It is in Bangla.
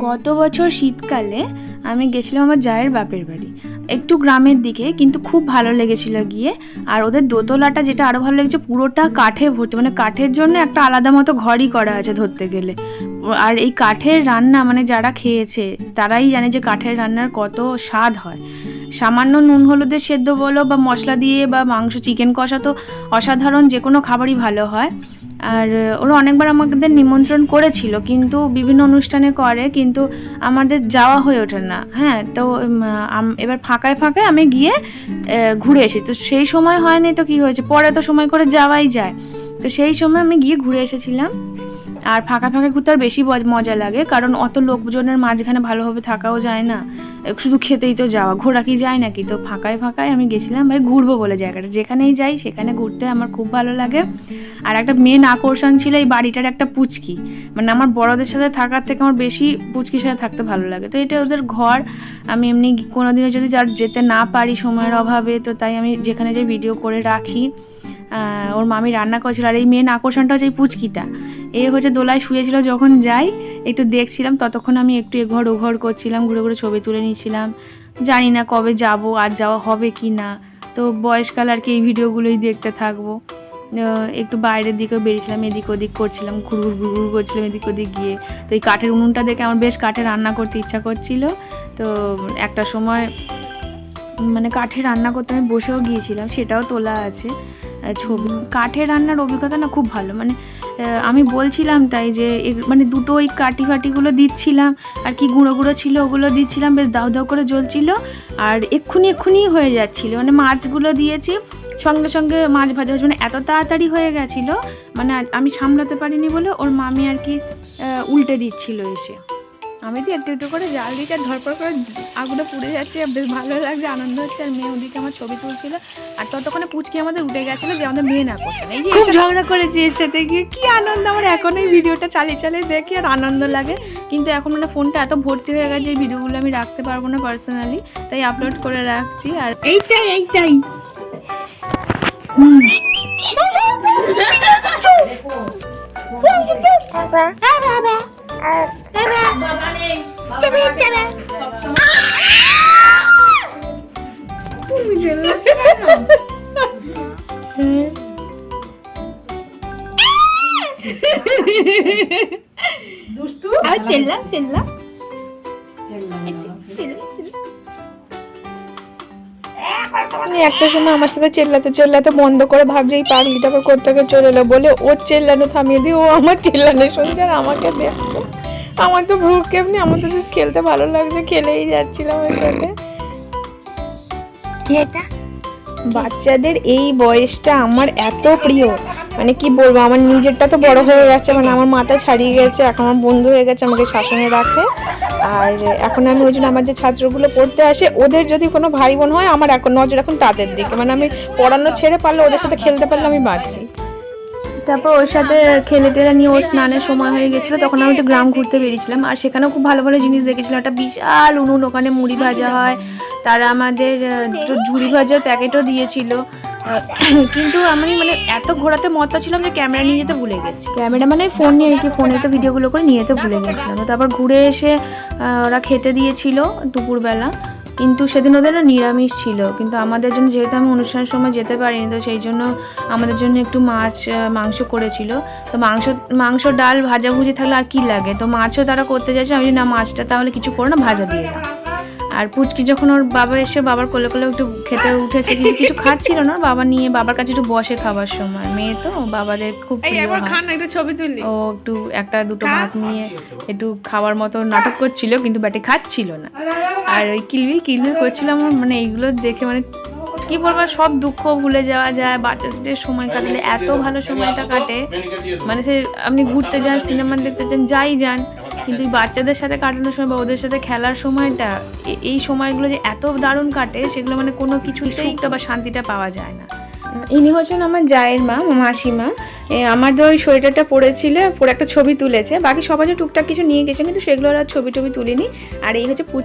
গত বছর শীতকালে আমি গেছিলাম আমার জায়ের বাপের বাড়ি। একটু গ্রামের দিকে, কিন্তু খুব ভালো লেগেছিল গিয়ে। আর ওদের দোতলাটা যেটা আরও ভালো লেগেছে, পুরোটা কাঠে ভর্তি মানে কাঠের জন্য একটা আলাদা মতো ঘরই করা আছে ধরতে গেলে। আর এই কাঠের রান্না মানে যারা খেয়েছে, তারাই জানে যে কাঠের রান্নার কত স্বাদ হয়। সামান্য নুন, হলুদের সেদ্ধ বলো বা মশলা দিয়ে বা মাংস, চিকেন কষা তো অসাধারণ, যে কোনো খাবারই ভালো হয়। আর ওরা অনেকবার আমাদের নিমন্ত্রণ করেছিল, কিন্তু বিভিন্ন অনুষ্ঠানে করে, কিন্তু আমাদের যাওয়া হয়ে ওঠে না। হ্যাঁ তো এবার এবার ফাঁকায় ফাঁকায় আমি গিয়ে ঘুরে এসেছি। তো সেই সময় হয়নি তো কি হয়েছে? পরে তো সময় করে যাওয়াই যায়। তো সেই সময় আমি গিয়ে ঘুরে এসেছিলাম। আর ফাঁকা ফাঁকা ঘুরতে আর বেশি মজা লাগে, কারণ অত লোকজনের মাঝখানে ভালোভাবে থাকাও যায় না। শুধু খেতেই তো যাওয়া, ঘোরা কি যায় নাকি? তো ফাঁকায় ফাঁকায় আমি গেছিলাম ভাই ঘুরবো বলে জায়গাটা। যেখানেই যাই সেখানে ঘুরতে আমার খুব ভালো লাগে। আর একটা মেন আকর্ষণ ছিল এই বাড়িটার একটা পুচকি। মানে আমার বড়দের সাথে থাকার থেকে আমার বেশি পুচকির সাথে থাকতে ভালো লাগে। তো এটা ওদের ঘর, আমি এমনি কোনোদিনও যদি যার যেতে না পারি সময়ের অভাবে, তো তাই আমি যেখানে যে ভিডিও করে রাখি। ওর মামি রান্না করেছিল। আর এই মেন আকর্ষণটা হচ্ছে এই পুচকিটা। এ হচ্ছে দোলায় শুয়েছিল যখন যাই, একটু দেখছিলাম, ততক্ষণ আমি একটু এঘর ওঘর করছিলাম, ঘুরে ঘুরে ছবি তুলে নিয়েছিলাম জানি না কবে যাব, আর যাওয়া হবে কি না। তো বয়সকাল আর কি এই ভিডিওগুলোই দেখতে থাকব। একটু বাইরের দিকেও বেরিয়েছিলাম, এদিক ওদিক করছিলাম, ঘুরঘুর ঘুরঘুর করছিলাম এদিক ওদিক গিয়ে। তো এই কাঠের উনুনটা দেখে আমার বেশ কাঠে রান্না করতে ইচ্ছা করছিল। তো একটা সময় মানে কাঠে রান্না করতে আমি বসেও গিয়েছিলাম, সেটাও তোলা আছে। ছবি, কাঠে রান্নার অভিজ্ঞতা না খুব ভালো। মানে আমি বলছিলাম তাই যে মানে দুটো ওই কাটি ফাটিগুলো দিচ্ছিলাম, আর কি গুঁড়ো গুঁড়ো ছিল ওগুলো দিচ্ছিলাম, বেশ দাউ দাউ করে জ্বলছিল, আর এক্ষুনি এক্ষুনি হয়ে যাচ্ছিল। মানে মাছগুলো দিয়েছি, সঙ্গে সঙ্গে মাছ ভাজা হচ্ছে মানে এত তাড়াতাড়ি হয়ে গেছিল মানে আমি সামলাতে পারিনি বলে ওর মামি আর কি উল্টে দিচ্ছিল এসে। আমি তো একটু একটু করে জাল দিচ্ছি আর ধরপর করে আগুনে পুড়ে যাচ্ছে। আর বেশ ভালো লাগছে আনন্দ হচ্ছে। আর মেয়ে ওদিকে আমার ছবি তুলছিল। আর ততক্ষণে পুচকি আমাদের উঠে গেছিল যে আমাদের মেয়ে না করছে এই যে খুব ঝগড়া করেছি এর সাথে। গিয়ে কি আনন্দ আমার এখন এই ভিডিওটা চালিয়ে চালিয়ে দেখি আর আনন্দ লাগে। কিন্তু এখন মানে ফোনটা এত ভর্তি হয়ে গেছে এই ভিডিওগুলো আমি রাখতে পারব না পার্সোনালি তাই আপলোড করে রাখছি। আর এইটাই এইটাই। আর চেল্লা চেল্লা একটা সময় আমার সাথে চেল্লাতে চেল্লাতে বন্ধ করে ভাবছি এই পাগলিটা আবার কোথেকে চলে এলো বলে ওর চেল্লানো থামিয়ে দিয়ে ও আমার চেল্লানো শুনছে আর আমাকে দেখছে। আমার তো ভ্রু কেমনি আমার তো খেলতে ভালো লাগছে খেলেই যাচ্ছিলাম ওর সাথে বাচ্চাদের এই বয়সটা আমার এত প্রিয়। মানে কি বলব, আমার নিজেরটা তো বড় হয়ে গেছে মানে আমার মাথা ছাড়িয়ে গেছে, এখন আমার বন্ধু হয়ে গেছে আমাকে শাসনে রাখে। আর এখন আমি ওই জন্য আমার যে ছাত্রগুলো পড়তে আসে, ওদের যদি কোনো ভাই বোন হয়, আমার এখন নজর এখন তাদের দিকে। মানে আমি পড়ানো ছেড়ে পারলে ওদের সাথে খেলতে পারলে আমি বাঁচি। তারপর ওর সাথে খেলে টেলে নিয়ে ওর স্নানের সময় হয়ে গেছিল, তখন আমি একটু গ্রাম ঘুরতে বেরিয়েছিলাম। আর সেখানেও খুব ভালো ভালো জিনিস দেখেছিলাম, একটা বিশাল উনুন, ওখানে মুড়ি ভাজা হয়। তারা আমাদের ঝুড়ি ভাজার প্যাকেটও দিয়েছিল। কিন্তু আমি মানে এত ঘোরাতে মত্তা ছিলাম যে ক্যামেরা নিয়ে যেতে ভুলে গেছি। ক্যামেরা মানে ফোন নিয়ে কি, ফোনে তো ভিডিওগুলো করে নিয়ে যেতে ভুলে গেছিলাম। তারপর ঘুরে এসে ওরা খেতে দিয়েছিল দুপুরবেলা। কিন্তু সেদিন ওদের নিরামিষ ছিল। কিন্তু আমাদের জন্য যেহেতু আমি অনুষ্ঠানের সময় যেতে পারিনি, তো সেই জন্য আমাদের জন্য একটু মাছ মাংস করেছিল। তো মাংস মাংস, ডাল, ভাজাভুজি থাকলে আর কি লাগে? তো মাছও তারা করতে চাইছে। আমি না, মাছটা তাহলে কিছু করো না, ভাজা দিয়ে দাও। আর পুচকি যখন ওর বাবা এসে বাবার কোলে কোলে একটু খেতে উঠেছে কিন্তু কিছু খাচ্ছিল না বাবা নিয়ে বাবার কাছে একটু বসে খাবার সময়। মেয়ে তো বাবাদের খুব ও একটু একটা দুটো ভাত নিয়ে একটু খাওয়ার মতো নাটক করছিল কিন্তু ব্যাটে খাচ্ছিল না। আর ওই কিলবিল কিলবিল করছিল আমার মানে এইগুলো দেখে মানে কি বলব সব দুঃখ ভুলে যাওয়া যায়। বাচ্চাদের সময় কাটালে এত ভালো সময়টা কাটে। মানে সে আপনি ঘুরতে যান সিনেমা দেখতে যান যাই যান কিন্তু বাচ্চাদের সাথে কাটানোর সময় বা ওদের সাথে খেলার সময়টা এই সময়গুলো যে এত দারুণ কাটে সেগুলো মানে কোনো কিছু সুখটা বা শান্তিটা পাওয়া যায় না। ইনি হচ্ছেন আমার জায়ের মা মাসিমা। আমার ওই সোয়েটারটা পরেছিল পরে একটা ছবি তুলেছে। বাকি সবাই যে টুকটাক কিছু নিয়ে গেছে কিন্তু সেগুলো আর ছবি টবি তুলিনি। আর এই হচ্ছে পুচ